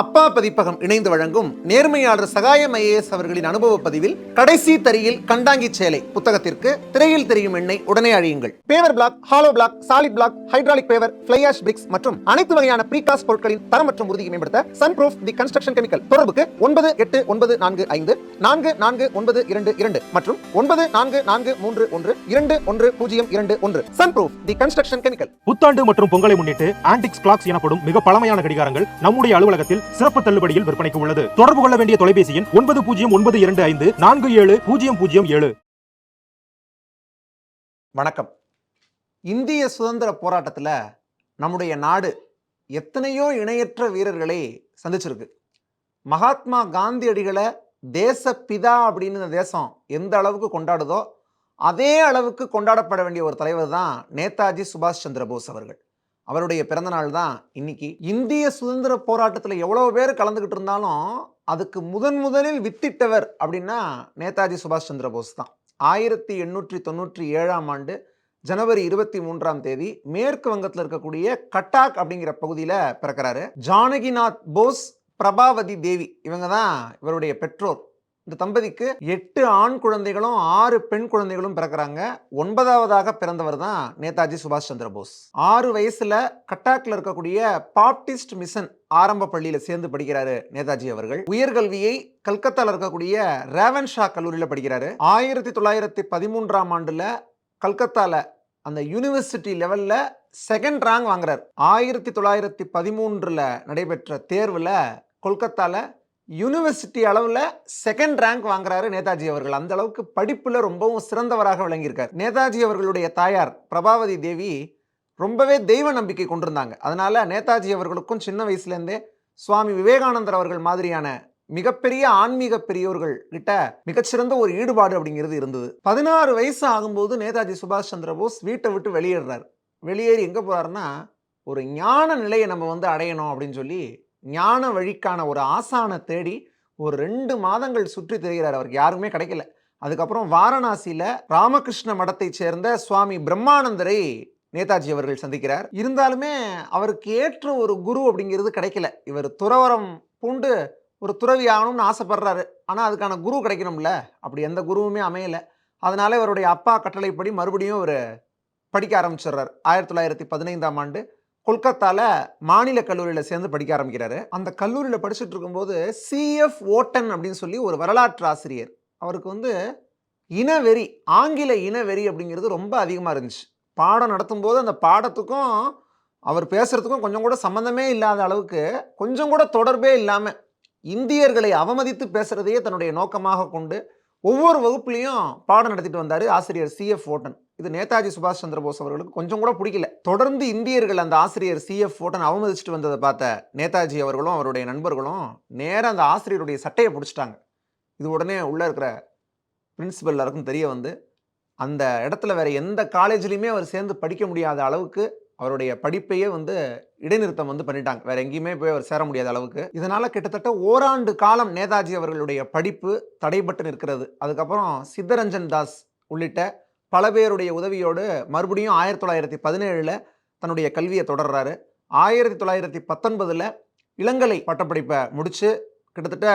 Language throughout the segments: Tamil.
அப்பா பதிப்பகம் இணைந்து வழங்கும் நேர்மையாளர் சகாயம் ஐஏஎஸ் அவர்களின் அனுபவ பதிவில் கடைசி தரியில் கண்டாங்கி சேலை புத்தகத்திற்கு திரையில் தெரியும் எண்ணெய் உடனே அழியுங்கள். Paver block hollow block solid block hydraulic paver fly ash bricks மற்றும் அனைத்து வகையான ப்ரீகாஸ்ட் பொருட்களின் தரம் மற்றும் உறுதியை மேம்படுத்த sun proof the construction chemical தொடர்புக்கு ஒன்பது எட்டு ஒன்பது நான்கு ஐந்து நான்கு நான்கு ஒன்பது இரண்டு இரண்டு மற்றும் ஒன்பது நான்கு நான்கு மூன்று ஒன்று இரண்டு ஒன்று பூஜ்ஜியம் இரண்டு ஒன்று. Sun proof the construction chemical புத்தாண்டு மற்றும் பொங்கலை முன்னிட்டு ஆன்டிக்ஸ் கிளாக்ஸ் எனப்படும் மிக பழமையான கடிகாரங்கள் நம்முடைய அலுவலகத்தில் சிறப்பு தள்ளுபடியில் விற்பனைக்கு உள்ளது. தொடர்பு கொள்ள வேண்டிய தொலைபேசி எண் ஒன்பது பூஜ்ஜியம் ஒன்பது இரண்டு ஐந்து நான்கு ஏழு பூஜ்ஜியம் பூஜ்ஜியம் ஏழு. வணக்கம். இந்திய சுதந்திர போராட்டத்தில் நம்முடைய நாடு எத்தனையோ இணையற்ற வீரர்களை சந்திச்சிருக்கு. மகாத்மா காந்தியடிகளை தேசப்பிதா அப்படின்னு இந்த தேசம் எந்த அளவுக்கு கொண்டாடுதோ அதே அளவுக்கு கொண்டாடப்பட வேண்டிய ஒரு தலைவர் தான் நேதாஜி சுபாஷ் சந்திர போஸ் அவர்கள். அவருடைய பிறந்த நாள் தான் இன்னைக்கு. இந்திய சுதந்திர போராட்டத்தில் எவ்வளோ பேர் கலந்துக்கிட்டு இருந்தாலும் அதுக்கு முதன் முதலில் வித்திட்டவர் அப்படின்னா நேதாஜி சுபாஷ் சந்திர போஸ் தான். ஆயிரத்தி எண்ணூற்றி தொண்ணூற்றி ஏழாம் ஆண்டு ஜனவரி இருபத்தி மூன்றாம் தேதி மேற்கு வங்கத்தில் இருக்கக்கூடிய கட்டாக் அப்படிங்கிற பகுதியில் பிறக்கிறாரு. ஜானகிநாத் போஸ் பிரபாவதி தேவி இவங்க தான் இவருடைய பெற்றோர். இந்த தம்பதிக்கு எட்டு ஆண் குழந்தைகளும் ஆறு பெண் குழந்தைகளும் பிறக்கிறாங்க. ஒன்பதாவதாக பிறந்தவர் தான் நேதாஜி சுபாஷ் சந்திர போஸ். ஆறு வயசுல கட்டாக்ல இருக்கக்கூடிய பாப்டிஸ்ட் மிஷன் ஆரம்ப பள்ளியில சேர்ந்து படிக்கிறாரு நேதாஜி அவர்கள். உயர்கல்வியை கல்கத்தால இருக்கக்கூடிய ரேவன் ஷா கல்லூரியில படிக்கிறாரு. ஆயிரத்தி தொள்ளாயிரத்தி பதிமூன்றாம் ஆண்டுல கல்கத்தால அந்த யூனிவர்சிட்டி லெவல்ல செகண்ட் ரேங்க் வாங்குறார். ஆயிரத்தி தொள்ளாயிரத்தி பதிமூன்றுல நடைபெற்ற தேர்வுல கொல்கத்தால யூனிவர்சிட்டி அளவில் செகண்ட் ரேங்க் வாங்குறாரு நேதாஜி அவர்கள். அந்த அளவுக்கு படிப்பில் ரொம்பவும் சிறந்தவராக விளங்கியிருக்கார். நேதாஜி அவர்களுடைய தாயார் பிரபாவதி தேவி ரொம்பவே தெய்வ நம்பிக்கை கொண்டிருந்தாங்க. அதனால நேதாஜி அவர்களுக்கும் சின்ன வயசுலேருந்தே சுவாமி விவேகானந்தர் அவர்கள் மாதிரியான மிகப்பெரிய ஆன்மீக பெரியோர்கள் கிட்ட மிகச்சிறந்த ஒரு ஈடுபாடு அப்படிங்கிறது இருந்தது. பதினாறு வயசு ஆகும்போது நேதாஜி சுபாஷ் சந்திர போஸ் வீட்டை விட்டு வெளியேறார். வெளியேறி எங்கே போகிறாருன்னா ஒரு ஞான நிலையை நம்ம வந்து அடையணும் அப்படின்னு சொல்லி ஞான வழிக்கான ஒரு ஆசானை தேடி ஒரு ரெண்டு மாதங்கள் சுற்றி திரிகிறார் அவருக்கு. யாருமே கிடைக்கல. அதுக்கப்புறம் வாரணாசியில் ராமகிருஷ்ண மடத்தை சேர்ந்த சுவாமி பிரம்மானந்தரை நேதாஜி அவர்கள் சந்திக்கிறார். இருந்தாலுமே அவருக்கு ஏற்ற ஒரு குரு அப்படிங்கிறது கிடைக்கல. இவர் துறவரம் பூண்டு ஒரு துறவி ஆகணும்னு ஆசைப்படுறாரு. ஆனால் அதுக்கான குரு கிடைக்கணும்ல? அப்படி எந்த குருவுமே அமையலை. அதனால் இவருடைய அப்பா கட்டளைப்படி மறுபடியும் ஒரு படிக்க ஆரம்பிச்சிடுறார். ஆயிரத்தி தொள்ளாயிரத்தி பதினைந்தாம் ஆண்டு கொல்கத்தாவில் மாநில கல்லூரியில் சேர்ந்து படிக்க ஆரம்பிக்கிறாரு. அந்த கல்லூரியில் படிச்சுட்டு இருக்கும்போது சிஎஃப் ஓட்டன் அப்படின்னு சொல்லி ஒரு வரலாற்று ஆசிரியர். அவருக்கு வந்து இனவெறி ஆங்கில இனவெறி அப்படிங்கிறது ரொம்ப அதிகமாக இருந்துச்சு. பாடம் நடத்தும்போது அந்த பாடத்துக்கும் அவர் பேசுகிறதுக்கும் கொஞ்சம் கூட சம்மந்தமே இல்லாத அளவுக்கு கொஞ்சம் கூட தொடர்பே இல்லாமல் இந்தியர்களை அவமதித்து பேசுறதையே தன்னுடைய நோக்கமாக கொண்டு ஒவ்வொரு வகுப்புலேயும் பாடம் நடத்திட்டு வந்தார் ஆசிரியர் சிஎஃப் ஓட்டன் இது நேதாஜி சுபாஷ் சந்திர போஸ் அவர்களுக்கு கொஞ்சம் கூட பிடிக்கல. தொடர்ந்து இந்தியர்கள் அந்த ஆசிரியர் சிஎஃப் ஓட்டன் அவமதிச்சுட்டு வந்ததை பார்த்த நேதாஜி அவர்களும் அவருடைய நண்பர்களும் நேராக அந்த ஆசிரியருடைய சட்டையை பிடிச்சிட்டாங்க. இது உடனே உள்ளே இருக்கிற பிரின்சிபல் எல்லாருக்கும் தெரிய வந்து அந்த இடத்துல வேறு எந்த காலேஜ்லேயுமே அவர் சேர்ந்து படிக்க முடியாத அளவுக்கு அவருடைய படிப்பையே வந்து இடைநிறுத்தம் வந்து பண்ணிட்டாங்க. வேற எங்கேயுமே போய் அவர் சேர முடியாத அளவுக்கு. இதனால கிட்டத்தட்ட ஓராண்டு காலம் நேதாஜி அவர்களுடைய படிப்பு தடைபட்டு நிற்கிறது. அதுக்கப்புறம் சித்தரஞ்சன் தாஸ் உள்ளிட்ட பல பேருடைய உதவியோடு மறுபடியும் ஆயிரத்தி தொள்ளாயிரத்தி பதினேழில் தன்னுடைய கல்வியை தொடர்றாரு. ஆயிரத்தி தொள்ளாயிரத்தி பத்தொன்பதில் இளங்கலை பட்டப்படிப்பை முடித்து கிட்டத்தட்ட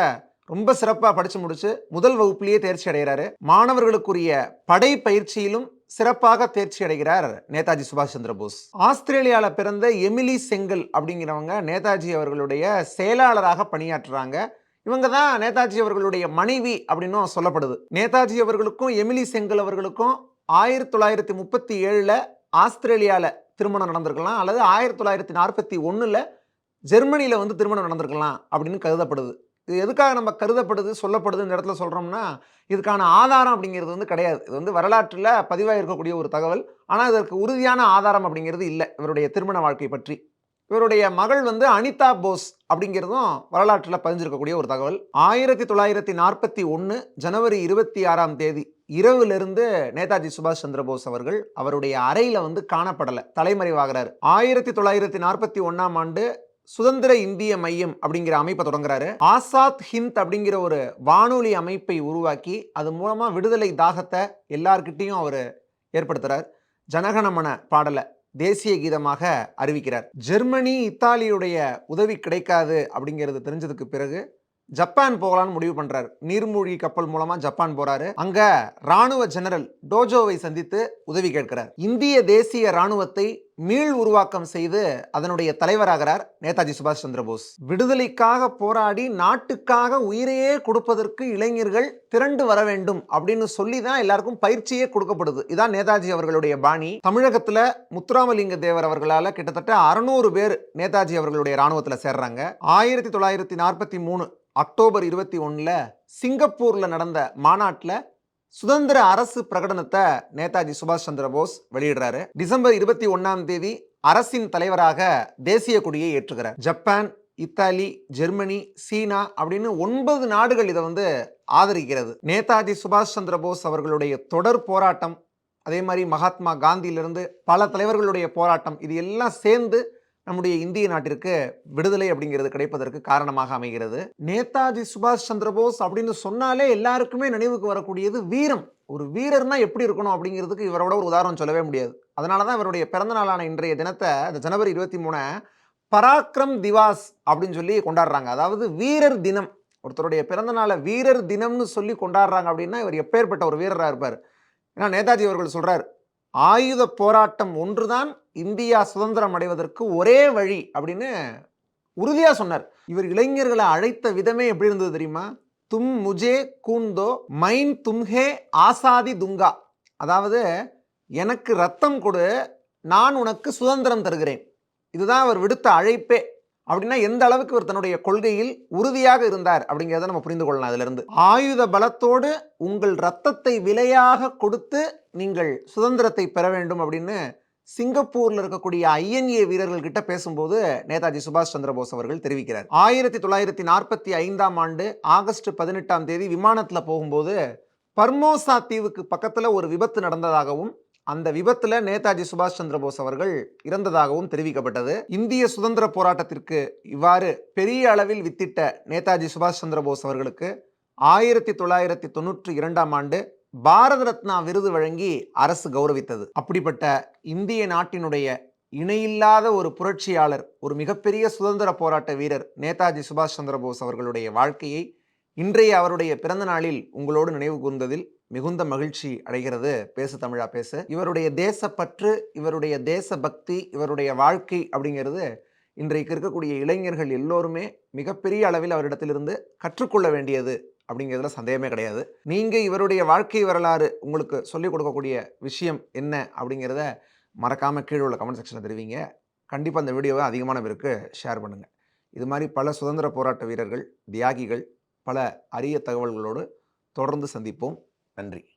ரொம்ப சிறப்பாக படித்து முடித்து முதல் வகுப்புலேயே தேர்ச்சி அடைகிறாரு. மாணவர்களுக்குரிய படை பயிற்சியிலும் சிறப்பாக தேர்ச்சி அடைகிறார் நேதாஜி சுபாஷ் சந்திர போஸ். ஆஸ்திரேலியாவில் பிறந்த எமிலி செங்கல் அப்படிங்கிறவங்க நேதாஜி அவர்களுடைய செயலாளராக பணியாற்றுறாங்க. இவங்க தான் நேதாஜி அவர்களுடைய மனைவி அப்படின்னும் சொல்லப்படுது. நேதாஜி அவர்களுக்கும் எமிலி செங்கல் அவர்களுக்கும் ஆயிரத்தி தொள்ளாயிரத்தி முப்பத்தி ஏழில் ஆஸ்திரேலியாவில் திருமணம் நடந்திருக்கலாம் அல்லது ஆயிரத்தி தொள்ளாயிரத்தி நாற்பத்தி ஒன்றில் ஜெர்மனியில் வந்து திருமணம் நடந்திருக்கலாம் அப்படின்னு கருதப்படுது. இது எதுக்காக நம்ம கருதப்படுது சொல்லப்படுது இந்த இடத்துல சொல்கிறோம்னா இதுக்கான ஆதாரம் அப்படிங்கிறது வந்து கிடையாது. இது வந்து வரலாற்றில் பதிவாக இருக்கக்கூடிய ஒரு தகவல். ஆனால் இதற்கு உறுதியான ஆதாரம் அப்படிங்கிறது இல்லை இவருடைய திருமண வாழ்க்கை பற்றி. இவருடைய மகள் வந்து அனிதா போஸ் அப்படிங்கிறதும் வரலாற்றில் பதிஞ்சிருக்கக்கூடிய ஒரு தகவல். ஆயிரத்தி தொள்ளாயிரத்தி நாற்பத்தி ஒன்று ஜனவரி இருபத்தி ஆறாம் தேதி இரவுலேருந்து நேதாஜி சுபாஷ் சந்திர போஸ் அவர்கள் அவருடைய அறையில் வந்து காணப்படலை தலைமறைவாகிறார். ஆயிரத்தி தொள்ளாயிரத்தி நாற்பத்தி ஒன்றாம் ஆண்டு சுதந்திர இந்திய மையம் அப்படிங்கிற அமைப்பை தொடங்குறாரு. ஆசாத் ஹிந்த் அப்படிங்கிற ஒரு வானொலி அமைப்பை உருவாக்கி அது மூலமாக விடுதலை தாகத்தை எல்லார்கிட்டையும் அவர் ஏற்படுத்துகிறார் ஜனகணமன பாடலை. தேசிய கீதமாக அறிவிக்கிறார். ஜெர்மனி இத்தாலியுடைய உதவி கிடைக்காது அப்படிங்கிறது தெரிஞ்சதுக்கு பிறகு ஜப்பான் போகலான்னு முடிவு பண்ணுறாரு நீர்மூழ்கி கப்பல் மூலமாக ஜப்பான் போகிறாரு அங்கே ராணுவ ஜெனரல் டோஜோவை சந்தித்து உதவி கேட்கிறார். இந்திய தேசிய ராணுவத்தை மீள் உருவாக்கம் செய்து அதனுடைய தலைவராகிறார் நேதாஜி சுபாஷ் சந்திர போஸ். விடுதலைக்காக போராடி நாட்டுக்காக உயிரையே கொடுப்பதற்கு இளைஞர்கள் திரண்டு வர வேண்டும் அப்படின்னு சொல்லி தான் எல்லாருக்கும் பயிற்சியே கொடுக்கப்படுது. இதான் நேதாஜி அவர்களுடைய பாணி. தமிழகத்தில் முத்துராமலிங்க தேவர் அவர்களால் கிட்டத்தட்ட அறுநூறு பேர் நேதாஜி அவர்களுடைய ராணுவத்தில் சேர்றாங்க. ஆயிரத்தி தொள்ளாயிரத்தி நாற்பத்தி மூணு அக்டோபர் இருபத்தி ஒன்றில் சிங்கப்பூரில் நடந்த மாநாட்டில் சுதந்திர அரசு பிரகடனத்தை நேதாஜி சுபாஷ் சந்திர போஸ் வெளியிடுறாரு. டிசம்பர் இருபத்தி ஒன்றாம் தேதி அரசின் தலைவராக தேசிய கொடியை ஏற்றுகிறார். ஜப்பான் இத்தாலி ஜெர்மனி சீனா அப்படின்னு ஒன்பது நாடுகள் இதை வந்து ஆதரிக்கிறது. நேதாஜி சுபாஷ் சந்திர போஸ் அவர்களுடைய தொடர் போராட்டம் அதே மாதிரி மகாத்மா காந்தியிலிருந்து பல தலைவர்களுடைய போராட்டம் இது எல்லாம் சேர்ந்து நம்முடைய இந்திய நாட்டிற்கு விடுதலை அப்படிங்கிறது கிடைப்பதற்கு காரணமாக அமைகிறது. நேதாஜி சுபாஷ் சந்திரபோஸ் அப்படின்னு சொன்னாலே எல்லாருக்குமே நினைவுக்கு வரக்கூடியது வீரம். ஒரு வீரர்னா எப்படி இருக்கணும் அப்படிங்கிறதுக்கு இவரோட ஒரு உதாரணம் சொல்லவே முடியாது. அதனால தான் இவருடைய பிறந்த நாளான இன்றைய தினத்தை இந்த ஜனவரி இருபத்தி மூணு பராக்ரம் திவாஸ் அப்படின்னு சொல்லி கொண்டாடுறாங்க. அதாவது வீரர் தினம். ஒருத்தருடைய பிறந்த நாளை வீரர் தினம்னு சொல்லி கொண்டாடுறாங்க அப்படின்னா இவர் எப்பேற்பட்ட ஒரு வீரராக இருப்பார். ஏன்னா நேதாஜி அவர்கள் சொல்கிறார் ஆயுத போராட்டம் ஒன்றுதான் இந்தியா சுதந்திரம் அடைவதற்கு ஒரே வழி அப்படின்னு உறுதியாக சொன்னார். இவர் இளைஞர்களை அழைத்த விதமே எப்படி இருந்தது தெரியுமா? தும் முஜே கூந்தோ மைன் தும்ஹே ஆசாதி துங்கா. அதாவது எனக்கு ரத்தம் கொடு நான் உனக்கு சுதந்திரம் தருகிறேன். இதுதான் அவர் விடுத்த அழைப்பே. அப்படின்னா எந்த அளவுக்கு இவர் தன்னுடைய கொள்கையில் உறுதியாக இருந்தார் அப்படிங்கிறத நம்ம புரிந்து கொள்ளலாம் அதிலிருந்து. ஆயுத பலத்தோடு உங்கள் ரத்தத்தை விலையாக கொடுத்து நீங்கள் சுதந்திரத்தை பெற வேண்டும் அப்படின்னு சிங்கப்பூரில் இருக்கக்கூடிய ஐஎன்ஏ வீரர்கள் கிட்ட பேசும்போது நேதாஜி சுபாஷ் சந்திர போஸ் அவர்கள் தெரிவிக்கிறார். ஆயிரத்தி தொள்ளாயிரத்தி நாற்பத்தி ஐந்தாம் ஆண்டு ஆகஸ்ட் பதினெட்டாம் தேதி விமானத்தில் போகும்போது பர்மோசா தீவுக்கு பக்கத்தில் ஒரு விபத்து நடந்ததாகவும் அந்த விபத்தில் நேதாஜி சுபாஷ் சந்திர போஸ் அவர்கள் இறந்ததாகவும் தெரிவிக்கப்பட்டது. இந்திய சுதந்திர போராட்டத்திற்கு இவ்வாறு பெரிய அளவில் வித்திட்ட நேதாஜி சுபாஷ் சந்திர போஸ் அவர்களுக்கு ஆயிரத்தி தொள்ளாயிரத்தி தொண்ணூற்றி இரண்டாம் ஆண்டு பாரத ரத்னா விருது வழங்கி அரசு கௌரவித்தது. அப்படிப்பட்ட இந்திய நாட்டினுடைய இணையில்லாத ஒரு புரட்சியாளர் ஒரு மிகப்பெரிய சுதந்திர போராட்ட வீரர் நேதாஜி சுபாஷ் சந்திரபோஸ் அவர்களுடைய வாழ்க்கையை இன்றைய அவருடைய பிறந்த நாளில் உங்களோடு நினைவு கூர்ந்ததில் மிகுந்த மகிழ்ச்சி அடைகிறது. பேசு தமிழா பேசு. இவருடைய தேசப்பற்று இவருடைய தேச பக்தி இவருடைய வாழ்க்கை அப்படிங்கிறது இன்றைக்கு இருக்கக்கூடிய இளைஞர்கள் எல்லோருமே மிகப்பெரிய அளவில் அவரிடத்திலிருந்து கற்றுக்கொள்ள வேண்டியது. அப்படிங்கிறதுல சந்தேகமே கிடையாது. நீங்கள் இவருடைய வாழ்க்கை வரலாறு உங்களுக்கு சொல்லிக் கொடுக்கக்கூடிய விஷயம் என்ன அப்படிங்கிறத மறக்காமல் கீழே உள்ள கமெண்ட் செக்ஷனில் தெரிவிங்க. கண்டிப்பாக அந்த வீடியோவை அதிகமான பேருக்கு ஷேர் பண்ணுங்கள் இது மாதிரி பல சுதந்திர போராட்ட வீரர்கள் தியாகிகள் பல அரிய தகவல்களோடு தொடர்ந்து சந்திப்போம். நன்றி.